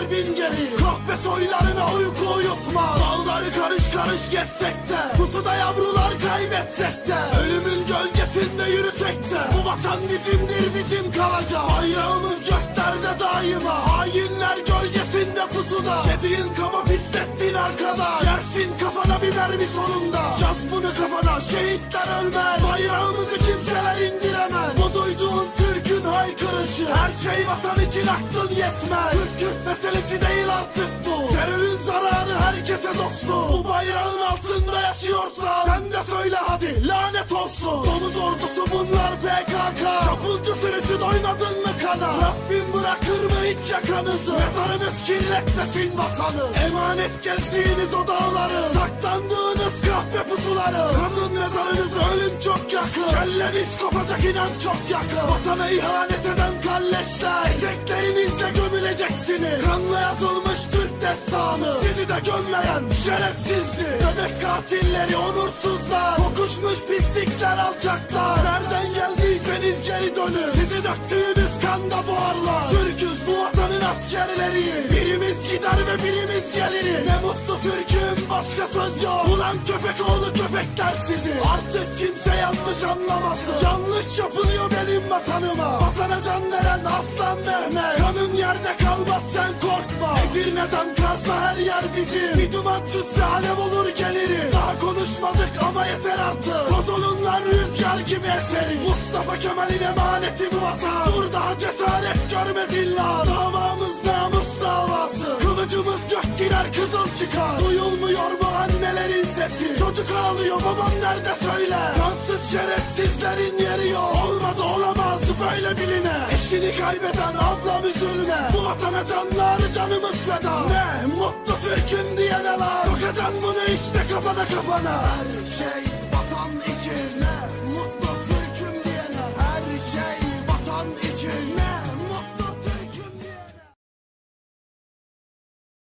bir gider bin geri Kahpe soylarına uyku uyutma Dağları karış karış geçsek de Pusuda yavrular kaybetsek de Ölümün gölgesinde yürüsek de Bu vatan bizimdir bizim kalacak. Bayrağımız göklerde daima Hainler gölgesinde pusuda. Yediğin kaba pislettin arkada Yersin kafana bir mermi sonunda. Yaz bunu kafana şehitler ölmez Her şey vatan için aklın yetmez. Türk Kürt meselesi değil artık bu. Terörün zararı herkese dostum. Bu bayrağın altında yaşıyorsa Sen de söyle hadi lanet olsun. Domuz ordusu bunlar PKK Çapulcu sürüsü doymadın mı kana? Rabbim bırakır mı hiç yakanızı? Mezarınız kirletmesin vatanı. Emanet gezdiğiniz o dağları. Saklandığınız kahpe pusuları. Kazın mezarınızı ölüm çok yakın. Kelleniz kopacak inan çok yakın. Vatana ihanet eden kalleşler Eteklerinizle gömüleceksiniz. Kanla yazılmış Türk destanı. Sizi de gömleyen şerefsizdi Bebek katilleri onursuzlar. Kokuşmuş pislikler alçaklar. Nereden geldiyseniz geri dönün. Sizi döktüğünüz kanda boğarlar Türküz bu vatanın askerleri Birimiz gider ve birimiz gelir. Ne mutlu Türk'üm başka söz yok. Ulan köpek oğlu köpekler sizi. Artık kimse yanlış anlamasın. Yanlış yapılıyor benim vatanıma. Vatana can veren Edirne'den Kars'a her yer bizim. Bir duman tutsa alev olur gelirim Daha konuşmadık ama yeter artık. Toz olunlar rüzgar gibi eseri. Mustafa Kemal'in emaneti bu vatan. Dur daha cesaret görmedin lan Davamız namus davası. Kılıcımız gök girer kızıl çıkar. Duyulmuyor mu annelerin sesi? Çocuk ağlıyor babam nerede söyle? Kansız şerefsizlerin yeri yok. Olmadı olamaz böyle biline Eşini kaybeden ablam üzülme Bu vatana canları canımız feda. Ne mutlu Türk'üm diyene lan Sokacaksın bunu işte kafana kafana. Her şey vatan için. Ne mutlu Türk'üm diyene Her şey vatan için